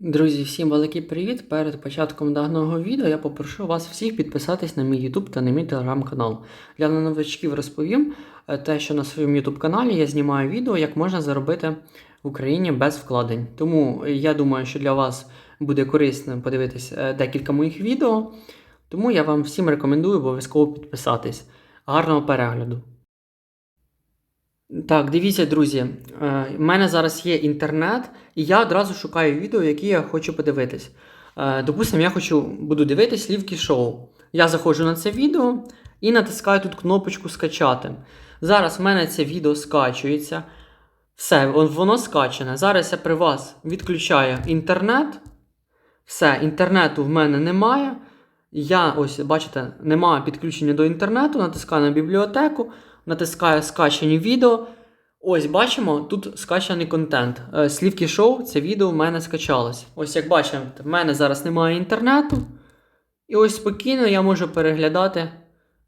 Друзі, всім великий привіт! Перед початком даного відео я попрошу вас всіх підписатись на мій YouTube та на мій телеграм-канал. Для новачків розповім е, те, що на своєму YouTube каналі я знімаю відео, як можна заробити в Україні без вкладень. Тому е, я думаю, що для вас буде корисно подивитись е, декілька моїх відео. Тому я вам всім рекомендую обов'язково підписатись. Гарного перегляду! Так, дивіться, друзі, е, в мене зараз є інтернет, і я одразу шукаю відео, які я хочу подивитись. Е, Допустимо, я хочу буду дивитись слівки шоу. Я заходжу на це відео і натискаю тут кнопочку скачати. Зараз в мене це відео скачується. Все, воно скачане. Зараз я при вас відключаю інтернет. Все, інтернету в мене немає. Я ось, бачите, немає підключення до інтернету, натискаю на бібліотеку, натискаю скачані відео. Ось бачимо, тут скачаний контент. Е, Слівки шоу, це відео в мене скачалось. Ось як бачимо, в мене зараз немає інтернету. І ось спокійно я можу переглядати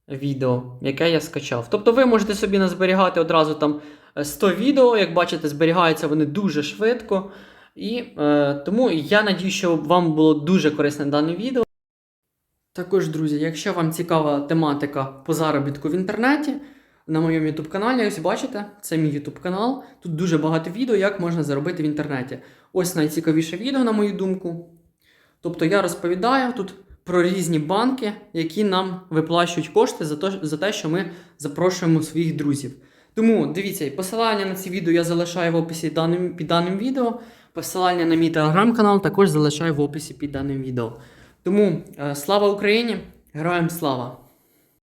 відео, яке я скачав. Тобто ви можете собі назберігати одразу там е, 100 відео, як бачите, зберігаються вони дуже швидко. І е, тому я надію, що вам було дуже корисне дане відео. Також, друзі, якщо вам цікава тематика по заробітку в інтернеті, на моєму YouTube каналі, ось бачите, це мій YouTube канал. Тут дуже багато відео, як можна заробити в інтернеті. Ось найцікавіше відео, на мою думку. Тобто я розповідаю тут про різні банки, які нам виплачують кошти за те, за те, що ми запрошуємо своїх друзів. Тому дивіться, посилання на ці відео я залишаю в описі даним, під даним відео. Посилання на мій телеграм-канал також залишаю в описі під даним відео. Тому е, слава Україні! Героям слава!